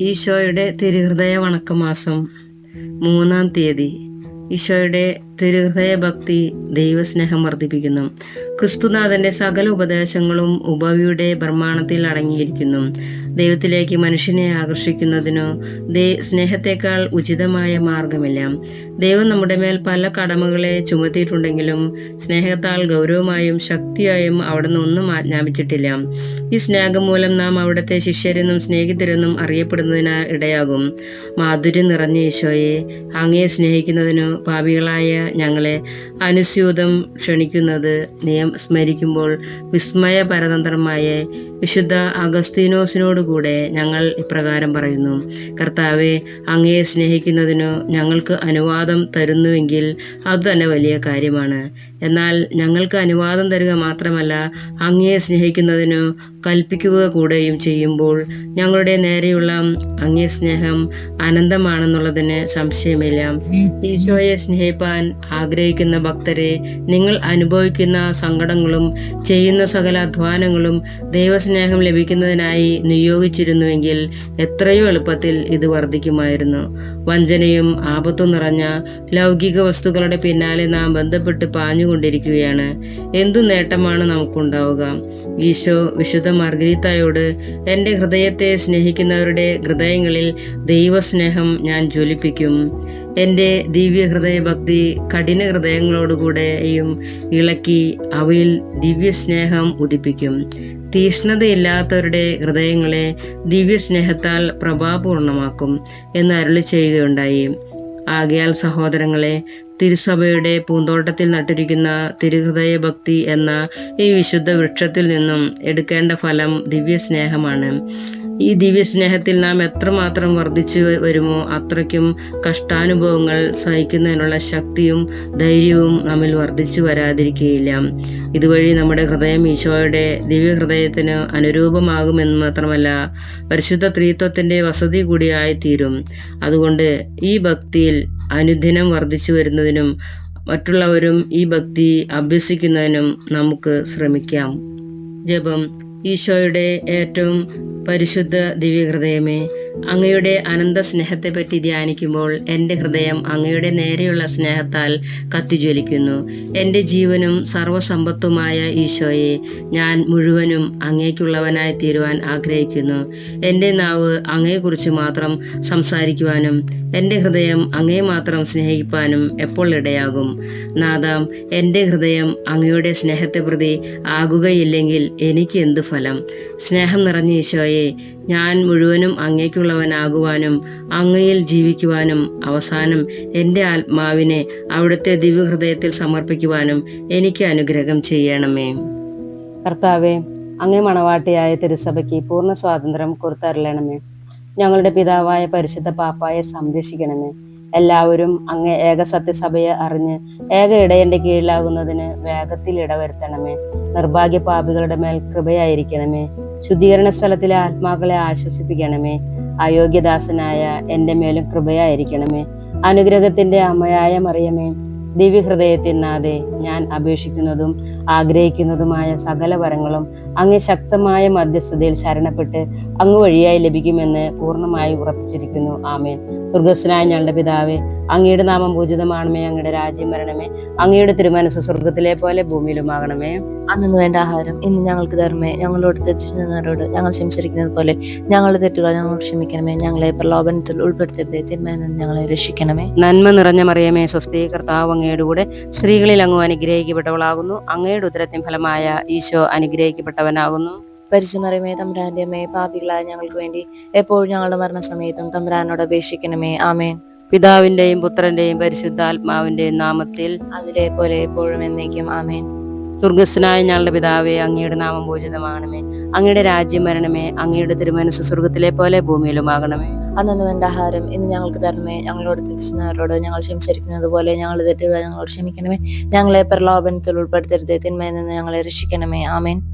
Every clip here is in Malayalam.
ഈശോയുടെ തിരുഹൃദയ വണക്കമാസം മൂന്നാം തീയതി. ഈശോയുടെ തിരുഹൃദയ ഭക്തി ദൈവസ്നേഹം വർദ്ധിപ്പിക്കുന്നു. ക്രിസ്തുനാഥന്റെ സകല ഉപദേശങ്ങളും ഉപവിയുടെ പ്രമാണത്തിൽ അടങ്ങിയിരിക്കുന്നു. ദൈവത്തിലേക്ക് മനുഷ്യനെ ആകർഷിക്കുന്നതിനോ ദൈ സ്നേഹത്തെക്കാൾ ഉചിതമായ മാർഗമില്ല ദൈവം നമ്മുടെ മേൽ പല കടമകളെ ചുമത്തിയിട്ടുണ്ടെങ്കിലും സ്നേഹത്താൽ ഗൗരവമായും ശക്തിയായും അവിടുന്ന് ഒന്നും ആജ്ഞാപിച്ചിട്ടില്ല. ഈ സ്നേഹം മൂലം നാം അവിടുത്തെ ശിഷ്യരെന്നും സ്നേഹിതരെന്നും അറിയപ്പെടുന്നതിനാൽ ഇടയാകും. മാധുര്യം നിറഞ്ഞ ഈശോയെ അങ്ങയെ സ്നേഹിക്കുന്നതിനോ പാപികളായ ഞങ്ങളെ അനുസ്യൂതം ക്ഷണിക്കുന്നത്. നിയം സ്മരിക്കുമ്പോൾ വിസ്മയ പരതന്ത്രമായ വിശുദ്ധ അഗസ്തീനോസിനോടുകൂടെ ഞങ്ങൾ ഇപ്രകാരം പറയുന്നു. കർത്താവെ അങ്ങയെ സ്നേഹിക്കുന്നതിനു ഞങ്ങൾക്ക് അനുവാദം തരുന്നുവെങ്കിൽ അത് തന്നെ വലിയ കാര്യമാണ്. എന്നാൽ ഞങ്ങൾക്ക് അനുവാദം തരിക മാത്രമല്ല അങ്ങയെ സ്നേഹിക്കുന്നതിനു കൽപ്പിക്കുക കൂടെയും ചെയ്യുമ്പോൾ ഞങ്ങളുടെ നേരെയുള്ള അങ്ങേ സ്നേഹം അനന്തമാണെന്നുള്ളതിന് സംശയമില്ല. ഈശോയെ സ്നേഹിപ്പാൻ ആഗ്രഹിക്കുന്ന ഭക്തരെ നിങ്ങൾ അനുഭവിക്കുന്ന സങ്കടങ്ങളും ചെയ്യുന്ന സകല അധ്വാനങ്ങളും ദൈവസ്നേഹം ലഭിക്കുന്നതിനായി നിയോഗിച്ചിരുന്നുവെങ്കിൽ എത്രയോ എളുപ്പത്തിൽ ഇത് വർദ്ധിക്കുമായിരുന്നു. വഞ്ചനയും ആപത്തും നിറഞ്ഞ ലൗകിക വസ്തുക്കളുടെ പിന്നാലെ നാം ബന്ധപ്പെട്ട് പാഞ്ഞുകൊണ്ടിരിക്കുകയാണ്. എന്തു നേട്ടമാണ് നമുക്കുണ്ടാവുക? ഈശോ വിശുദ്ധ മാർഗരീത്തായോട് എന്റെ ഹൃദയത്തെ സ്നേഹിക്കുന്നവരുടെ ഹൃദയങ്ങളിൽ ദൈവസ്നേഹം ഞാൻ ജ്വലിപ്പിക്കും. എന്റെ ദിവ്യ ഹൃദയഭക്തി കഠിന ഹൃദയങ്ങളോടുകൂടെയും ഇളക്കി അവയിൽ ദിവ്യസ്നേഹം ഉദിപ്പിക്കും. തീഷ്ണതയില്ലാത്തവരുടെ ഹൃദയങ്ങളെ ദിവ്യസ്നേഹത്താൽ പ്രഭാപൂർണമാക്കും എന്ന് അരുളി ചെയ്യുകയുണ്ടായി. ആകയാൽ സഹോദരങ്ങളെ തിരുസഭയുടെ പൂന്തോട്ടത്തിൽ നട്ടിരിക്കുന്ന തിരുഹൃദയ ഭക്തി എന്ന ഈ വിശുദ്ധ വൃക്ഷത്തിൽ നിന്നും എടുക്കേണ്ട ഫലം ദിവ്യസ്നേഹമാണ്. ഈ ദിവ്യസ്നേഹത്തിൽ നാം എത്രമാത്രം വർദ്ധിച്ചു വരുമോ അത്രയ്ക്കും കഷ്ടാനുഭവങ്ങൾ സഹിക്കുന്നതിനുള്ള ശക്തിയും ധൈര്യവും നമ്മിൽ വർദ്ധിച്ചു വരാതിരിക്കുകയില്ല ഇതുവഴി നമ്മുടെ ഹൃദയം ഈശോയുടെ ദിവ്യഹൃദയത്തിന് അനുരൂപമാകുമെന്ന് മാത്രമല്ല പരിശുദ്ധ ത്രീത്വത്തിന്റെ വസതി കൂടിയായി തീരും അതുകൊണ്ട് ഈ ഭക്തിയിൽ അനുദിനം വർദ്ധിച്ചു വരുന്നതിനും മറ്റുള്ളവരും ഈ ഭക്തി അഭ്യസിക്കുന്നതിനും നമുക്ക് ശ്രമിക്കാം. ജപം ഈശോയുടെ ഏറ്റവും പരിശുദ്ധ ദിവ്യഹൃദയമേ അങ്ങയുടെ അനന്ത സ്നേഹത്തെപ്പറ്റി ധ്യാനിക്കുമ്പോൾ എന്റെ ഹൃദയം അങ്ങയുടെ നേരെയുള്ള സ്നേഹത്താൽ കത്തിജ്വലിക്കുന്നു. എന്റെ ജീവനും സർവസമ്പത്തുമായ ഈശോയെ ഞാൻ മുഴുവനും അങ്ങേക്കുള്ളവനായി തീരുവാൻ ആഗ്രഹിക്കുന്നു. എന്റെ നാവ് അങ്ങയെക്കുറിച്ച് മാത്രം സംസാരിക്കുവാനും എന്റെ ഹൃദയം അങ്ങേ മാത്രം സ്നേഹിപ്പാനും എപ്പോൾ ഇടയാകും? നാദാം എന്റെ ഹൃദയം അങ്ങയുടെ സ്നേഹത്തെ പ്രതി ആകുകയില്ലെങ്കിൽ എനിക്ക് എന്ത് ഫലം? സ്നേഹം നിറഞ്ഞ ഈശോയെ ഞാൻ മുഴുവനും അങ്ങേക്കുള്ളവനാകുവാനും അങ്ങയിൽ ജീവിക്കുവാനും അവസാനം എന്റെ ആത്മാവിനെ അവിടുത്തെ ദിവ്യഹൃദയത്തിൽ സമർപ്പിക്കുവാനും എനിക്ക് അനുഗ്രഹം ചെയ്യണമേ. കർത്താവേ അങ്ങേ മണവാട്ടിയായ തിരുസഭയ്ക്ക് പൂർണ സ്വാതന്ത്ര്യം കൊടുത്തരളണമേ. ഞങ്ങളുടെ പിതാവായ പരിശുദ്ധ പാപ്പായെ സംരക്ഷിക്കണമേ. എല്ലാവരും അങ്ങ് ഏക സത്യസഭയെ അറിഞ്ഞ് ഏക ഇടയന്റെ കീഴിലാകുന്നതിന് വേഗത്തിൽ ഇടവരുത്തണമേ. നിർഭാഗ്യ പാപികളുടെ മേൽ കൃപയായിരിക്കണമേ. ശുദ്ധീകരണ സ്ഥലത്തിലെ ആത്മാക്കളെ ആശ്വസിപ്പിക്കണമേ. അയോഗ്യദാസനായ എന്റെ മേലും കൃപയായിരിക്കണമേ. അനുഗ്രഹത്തിന്റെ അമ്മയായ മറിയമേ ദിവ്യഹൃദയത്തിൽ നാഥേ ഞാൻ അപേക്ഷിക്കുന്നതും ആഗ്രഹിക്കുന്നതുമായ സകല വരങ്ങളും അങ്ങ് ശക്തമായ മധ്യസ്ഥതയിൽ ശരണപ്പെട്ട് അങ്ങ് വഴിയായി ലഭിക്കുമെന്ന് പൂർണമായി ഉറപ്പിച്ചിരിക്കുന്നു. ആമേൻ. സ്വർഗസ്വനായ ഞങ്ങളുടെ പിതാവേ അങ്ങയുടെ നാമം പൂജിതമാണമേ. അങ്ങയുടെ രാജ്യം വരണമേ. അങ്ങയുടെ തിരുമനസ് സ്വർഗത്തിലെ പോലെ ഭൂമിയിലുമാകണമേ. അന്നു വേണ്ട ആഹാരം ഇന്ന് ഞങ്ങൾക്ക് തരണമേ. ഞങ്ങളോട് തെറ്റിച്ചവരോട് ഞങ്ങൾ സംസാരിക്കുന്നത് പോലെ ഞങ്ങളുടെ തെറ്റുകൾ ഞങ്ങളോട് ക്ഷമിക്കണമേ. ഞങ്ങളെ പ്രലോഭനത്തിൽ ഉൾപ്പെടുത്തരുത്. തിന്മയിൽ നിന്ന് ഞങ്ങളെ രക്ഷിക്കണമേ. നന്മ നിറഞ്ഞ മറിയമേ സ്വസ്തി കർത്താവ് അങ്ങയുടെ കൂടെ സ്ത്രീകളിൽ അങ്ങ് അനുഗ്രഹിക്കപ്പെട്ടവളാകുന്നു. അങ്ങയുടെ ഉദരത്തിൻ ഫലമായ ഈശോ അനുഗ്രഹിക്കപ്പെട്ടവനാകുന്നു. പരിശുമറിയമേ തമ്പുരാന്റെ അമ്മയെ പാപികളായ ഞങ്ങൾക്ക് വേണ്ടി എപ്പോഴും ഞങ്ങളുടെ മരണസമയത്തും തമ്പുരാനോട് അപേക്ഷിക്കണമേ. ആമേൻ. പിതാവിന്റെയും പുത്രന്റെയും പരിശുദ്ധാത്മാവിന്റെയും നാമത്തിൽ അതിലെ പോലെ എപ്പോഴും എന്നേക്കും. ആമേൻ. സ്വർഗസ്നായ ഞങ്ങളുടെ പിതാവേ അങ്ങയുടെ നാമം പൂജിതമാകണമേ അങ്ങയുടെ രാജ്യം വരണമേ. അങ്ങയുടെ തിരുമനസ് സ്വർഗത്തിലെ പോലെ ഭൂമിയിലുമാകണമേ. അന്നു വേണ്ട ആഹാരം ഇന്ന് ഞങ്ങൾക്ക് തരണമേ. ഞങ്ങളോട് തിരിച്ചുന്നവരോട് ഞങ്ങൾ ക്ഷമിച്ചിരിക്കുന്നത് പോലെ ഞങ്ങൾ തെറ്റുക ഞങ്ങളോട് ക്ഷമിക്കണമേ. ഞങ്ങളെ പ്രലോഭനത്തിൽ ഉൾപ്പെടുത്തരുത്. തിന്മയിൽ നിന്ന് ഞങ്ങളെ രക്ഷിക്കണമേ. ആമേൻ.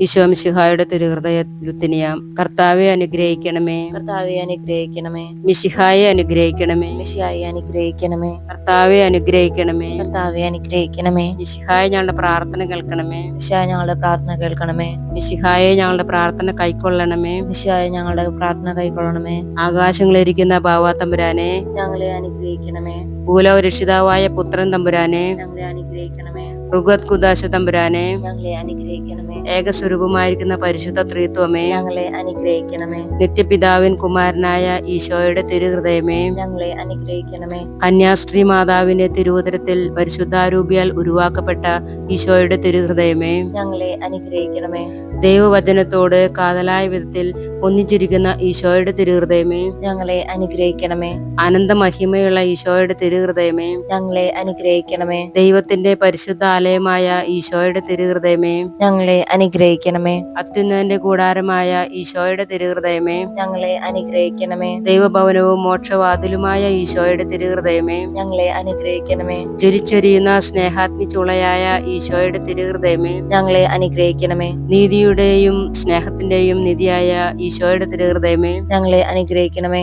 ഈശോ മിശിഹായുടെ തിരുഹൃദയ ലുത്തിനിയാം കർത്താവെ അനുഗ്രഹിക്കണമേ. കർത്താവെ അനുഗ്രഹിക്കണമേ. മിശിഹായെ അനുഗ്രഹിക്കണമേ. മിശിഹായെ അനുഗ്രഹിക്കണമേ. കർത്താവെ അനുഗ്രഹിക്കണമേ. കർത്താവെ അനുഗ്രഹിക്കണമേ. മിശിഹായ ഞങ്ങളുടെ പ്രാർത്ഥന കേൾക്കണമേ. മിശിഹായ ഞങ്ങളുടെ പ്രാർത്ഥന കേൾക്കണമേ. മിശിഹായെ ഞങ്ങളുടെ പ്രാർത്ഥന കൈക്കൊള്ളണമേ. മിശിഹായ ഞങ്ങളുടെ പ്രാർത്ഥന കൈക്കൊള്ളണമേ. ആകാശങ്ങളിരിക്കുന്ന ബാവാ തമ്പുരാനെ. ഞങ്ങളെ അനുഗ്രഹിക്കണമേ. ഭൂലോ രക്ഷിതാവായ പുത്രൻ തമ്പുരാനെ. ഞങ്ങളെ അനുഗ്രഹിക്കണമേ. ഋഗത് കുദാശ തമ്പുരാനെ ഞങ്ങളെ അനുഗ്രഹിക്കണമേ. ഏകസ്വരൂപമായിരിക്കുന്ന പരിശുദ്ധ ത്രിത്വമേ ഞങ്ങളെ അനുഗ്രഹിക്കണമേ. നിത്യപിതാവിൻ കുമാരനായ ഈശോയുടെ തിരുഹൃദയമേ ഞങ്ങളെ അനുഗ്രഹിക്കണമേ. കന്യാസ്ത്രീ മാതാവിന്റെ തിരുവുദരത്തിൽ പരിശുദ്ധാരൂപിയാൽ ഉരുവാക്കപ്പെട്ട ഈശോയുടെ തിരുഹൃദയമേ ഞങ്ങളെ അനുഗ്രഹിക്കണമേ. ദൈവവചനത്തോട് കാതലായ വിധത്തിൽ ഒന്നിച്ചിരിക്കുന്ന ഈശോയുടെ തിരുഹൃദയമേ. ഞങ്ങളെ അനുഗ്രഹിക്കണമേ. അനന്ത മഹിമയുള്ള ഈശോയുടെ തിരുഹൃദയമേ. ഞങ്ങളെ അനുഗ്രഹിക്കണമേ. ദൈവത്തിന്റെ പരിശുദ്ധ ആലയമായ ഈശോയുടെ തിരുഹൃദയമേ. ഞങ്ങളെ അനുഗ്രഹിക്കണമേ. അത്യുന്നതന്റെ കൂടാരമായ ഈശോയുടെ തിരുഹൃദയമേ. ഞങ്ങളെ അനുഗ്രഹിക്കണമേ. ദൈവഭവനവും മോക്ഷവാതിലുമായ ഈശോയുടെ തിരുഹൃദയമേ. ഞങ്ങളെ അനുഗ്രഹിക്കണമേ. ജ്വലിച്ചൊരിയുന്ന സ്നേഹാഗ്നി ചുളയായ ഈശോയുടെ തിരുഹൃദയമേ. ഞങ്ങളെ അനുഗ്രഹിക്കണമേ. നീതിയുടെയും സ്നേഹത്തിന്റെയും നിധിയായ ഈശോയുടെ തിരുഹൃദയമേ. ഞങ്ങളെ അനുഗ്രഹിക്കണമേ.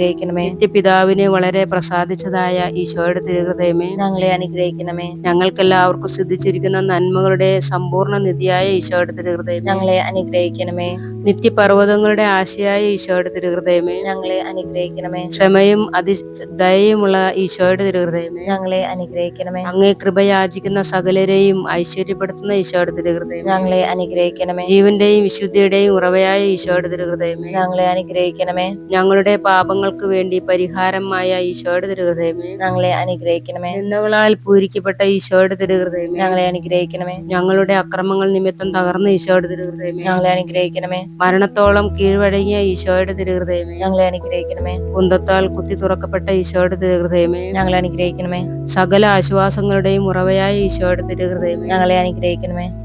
നിത്യപിതാവിനെ വളരെ പ്രസാദിച്ചതായ ഈശോയുടെ തിരുഹൃദയമേ ഞങ്ങളെ അനുഗ്രഹിക്കണമേ. ഞങ്ങൾക്കെല്ലാവർക്കും സിദ്ധിച്ചിരിക്കുന്ന നന്മകളുടെ സമ്പൂർണ നിധിയായ ഈശോയുടെ തിരുഹൃദയം ഞങ്ങളെ അനുഗ്രഹിക്കണമേ. നിത്യപർവതങ്ങളുടെ ആശയായ ഈശോയുടെ തിരുഹൃദയമേ. ഞങ്ങളെ അനുഗ്രഹിക്കണമേ. ക്ഷമയും അതി ദയയുമുള്ള ഈശോയുടെ തിരുഹൃദയമേ. ഞങ്ങളെ അനുഗ്രഹിക്കണമേ. അങ്ങേ കൃപയാചിക്കുന്ന സകലരെയും ഐശ്വര്യപ്പെടുത്തുന്ന ഈശോയുടെ തിരുഹൃദയം ഞങ്ങളെ അനുഗ്രഹിക്കണമേ. ജീവന്റെയും വിശുദ്ധിയുടെയും ഉറവയായ ഈശോയുടെ തിരുഹൃദയമേ. ഞങ്ങളെ അനുഗ്രഹിക്കണമേ. ഞങ്ങളുടെ പാപങ്ങൾക്ക് വേണ്ടി പരിഹാരമായ ഈശോയുടെ തിരുഹൃദയമേ. ഞങ്ങളെ അനുഗ്രഹിക്കണമേ. നിന്ദകളാൽ പൂരിക്കപ്പെട്ട ഈശോയുടെ തിരുഹൃദയമേ. ഞങ്ങളെ അനുഗ്രഹിക്കണമേ. ഞങ്ങളുടെ അക്രമങ്ങൾ നിമിത്തം തകർന്ന ഈശോയുടെ തിരുഹൃദയമേ. ഞങ്ങളെ അനുഗ്രഹിക്കണമേ. മരണത്തോളം കീഴ്വഴങ്ങിയ ഈശോയുടെ തിരുഹൃദയമേ. ഞങ്ങളെ അനുഗ്രഹിക്കണമേ. കുന്തത്താൽ കുത്തി തുറക്കപ്പെട്ട ഈശോയുടെ തിരുഹൃദയമേ. ഞങ്ങളെ അനുഗ്രഹിക്കണമേ. സകല ആശ്വാസങ്ങളുടെയും ഉറവയായ ഈശോയുടെ തിരുഹൃദയമേ. ഞങ്ങളെ അനുഗ്രഹിക്കണമേ.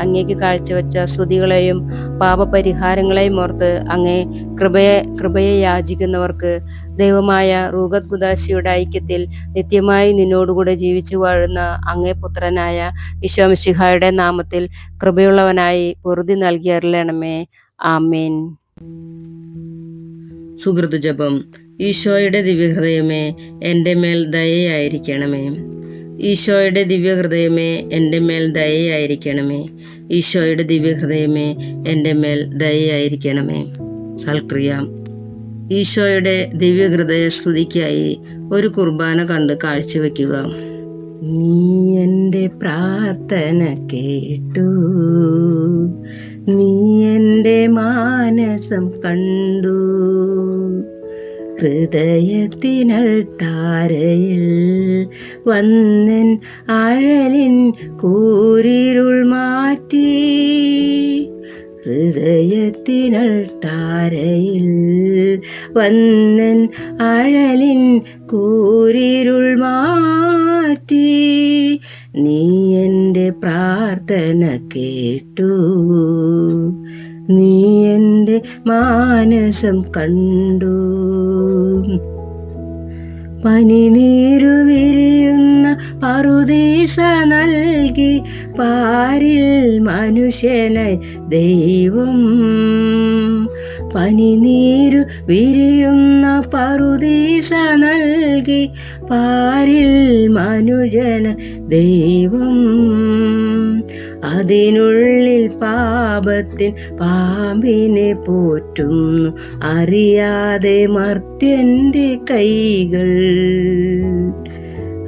അങ്ങേക്ക് കാഴ്ചവെച്ച സ്തുതികളെയും പാപപരിഹാരങ്ങളെയും ഓർത്ത് അങ്ങേ കൃപയെ കൃപയെ യാചിക്കുന്നവർക്ക് ദൈവമായ റൂഗത് ഗുദാശിയുടെ ഐക്യത്തിൽ നിത്യമായി നിന്നോടുകൂടെ ജീവിച്ചു വാഴുന്ന അങ്ങേ പുത്രനായ വിശ്വംശിഹായുടെ നാമത്തിൽ കൃപയുള്ളവനായി പൊറുതി നൽകി അരുളണമേ. ആമേൻ. സുഹൃത്തു ജപം ഈശോയുടെ ദിവ്യഹൃദയമേ എന്റെ മേൽ ദയയായിരിക്കണമേ. ഈശോയുടെ ദിവ്യഹൃദയമേ എന്റെ മേൽ ദയയായിരിക്കണമേ. ഈശോയുടെ ദിവ്യഹൃദയമേ എന്റെ മേൽ ദയയായിരിക്കണമേ. സൽക്രിയ. ഈശോയുടെ ദിവ്യഹൃദയ സ്തുതിക്കായി ഒരു കുർബാന കണ്ട് കാഴ്ചവെക്കുക. നീ എന്റെ പ്രാർത്ഥന കേട്ടു. നീ എന്റെ മാനസം കണ്ടു. ഹൃദയത്തിനൽ താരയിൽ വന്നൻ അഴലിൻ കൂരിരുൾ മാറ്റി. ഹൃദയത്തിനൾ താരയിൽ വന്നൻ അഴലിൻ കൂരിരുൾ മാറ്റി. നീ എന്റെ പ്രാർത്ഥന കേട്ടു. നീ എന്റെ മാനസം കണ്ടു. പനിനീരു വിരിയുന്ന പറുദീസ നൽകി പാരിൽ മനുഷ്യനെ ദൈവം. പനിനീരു വിരിയുന്ന പറുദീസ നൽകി പാരിൽ മനുജന ദൈവം. അതിനുള്ളിൽ പാപത്തിൻ പാമ്പിനെ പോറ്റുന്നു. അറിയാതെ മർത്യന്റെ കൈകൾ.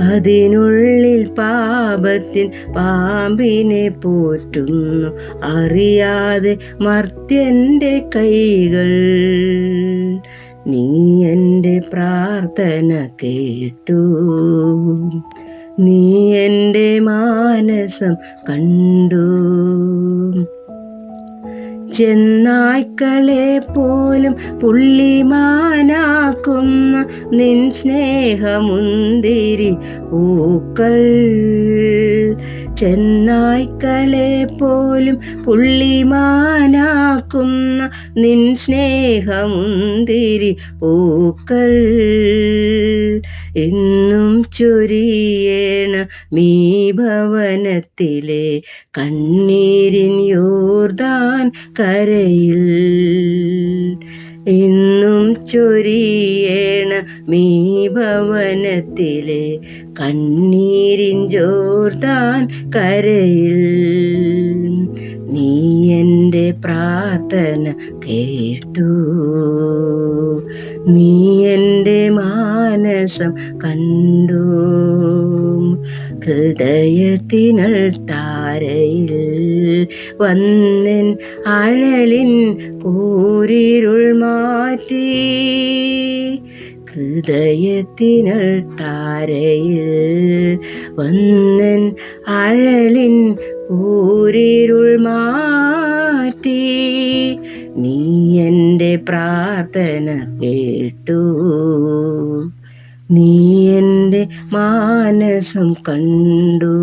അതിനുള്ളിൽ പാപത്തിൻ പാമ്പിനെ പോറ്റുന്നു. അറിയാതെ മർത്യന്റെ കൈകൾ. നീ എന്റെ പ്രാർത്ഥന കേട്ടു. നീ എന്റെ മാനസം കണ്ടു. ചെന്നായ്ക്കളെ പോലും പുള്ളിമാനാക്കുന്ന നിൻ സ്നേഹമുന്തിരി പൂക്കൾ. ചെന്നായ്ക്കളെ പോലും പുള്ളിമാനാക്കുന്ന നിൻ സ്നേഹമുന്തിരി പൂക്കൾ എന്നും ചൊരിയേണ മീ ഭവനത്തിലെ കണ്ണീരിൻ യോർദാൻ കരയിൽ എന്നും ചൊരിയേണ മീ ഭവനത്തിലെ കണ്ണീരിൻ ജോർദാൻ കരയിൽ പ്രാർത്ഥന കേട്ടു. നീ എന്റെ മാനസം കണ്ടു. ഹൃദയത്തിനൽ താരയിൽ വന്നൻ അഴലിൻ കൂരിരുൾ മാറ്റി. ഹൃദയത്തിനൽ താരയിൽ വന്നൻ അഴലിൻ കൂരിരുൾ മാറ്റി നീ എന്റെ പ്രാർത്ഥന കേട്ടു. നീ എന്റെ മാനസം കണ്ടു.